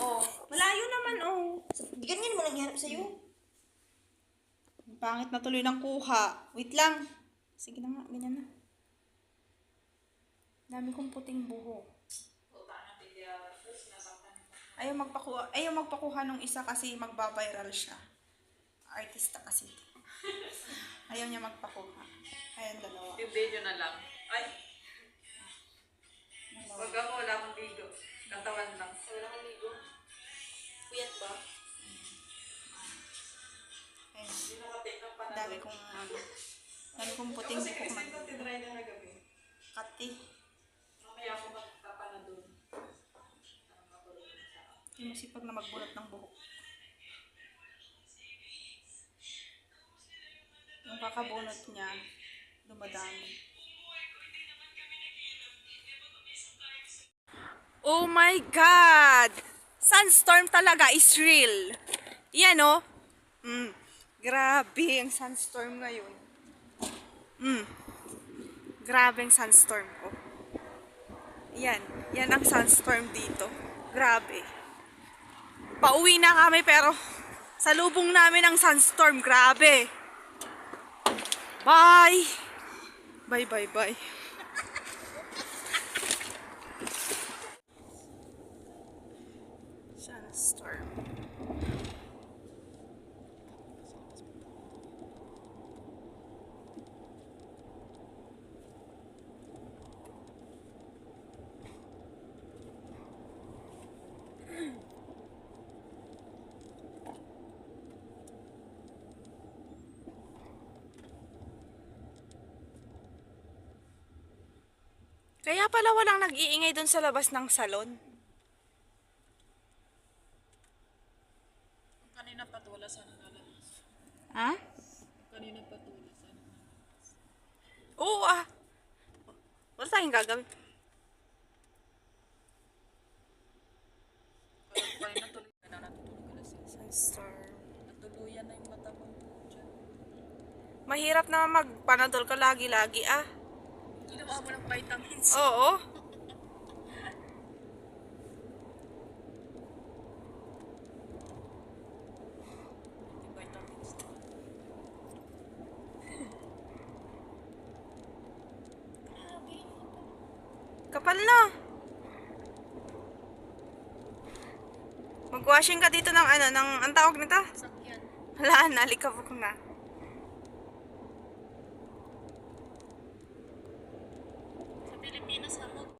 Oh, malayo naman, oh. Ganyan mo lang naghihanap sa'yo. Ang Pangit na tuloy ng kuha. Wait lang. Sige na nga, ganyan na. Dami kong puting buho. Ayaw magpakuha, ayaw magpakuha nung isa kasi magbabiral siya. Artista kasi. Ayaw niya magpakuha. Ayun, dalawa. Yung video na lang. Ay, Dalawa. ako, wala akong video. Katawan lang. Wala akong video. Puyat ba? Panahon. Dami kong, ano, dami kong puting Kasi buhok kasi tinry na gabi. kati. Mamaya ako magpapana doon. Yung masipag na magbulot ng buhok. Yung kakabunot niya, dumadami. Oh my God! Sunstorm talaga is real. Yan oh. Mm. Grabe ang sunstorm ngayon. Mm. Grabe ang sunstorm ko. Yan. Yan ang sunstorm dito. Grabe. Pauwi na kami pero sa lubong namin ang sunstorm. Grabe. Bye. Bye, bye, bye. Sunstorm. Kaya pala walang nag-iingay doon sa labas ng salon. Kanina patula sana nalalabas. Ha? Kanina patula sana nalalabas. Oo ah. Wala tayong gagawin. Kaya kanina tuloy na natutulog alas 6. Sunstorm. Natuluyan na yung mata mo dyan. Mahirap na magpanadol ka lagi-lagi ah. Ginawa mo ng vitamins. Oo. Kapal na. Mag-washing ka dito ng ano, ng, ang tawag nito? Sakyan. Wala, nalikabok na. Sa Pilipinas, ano?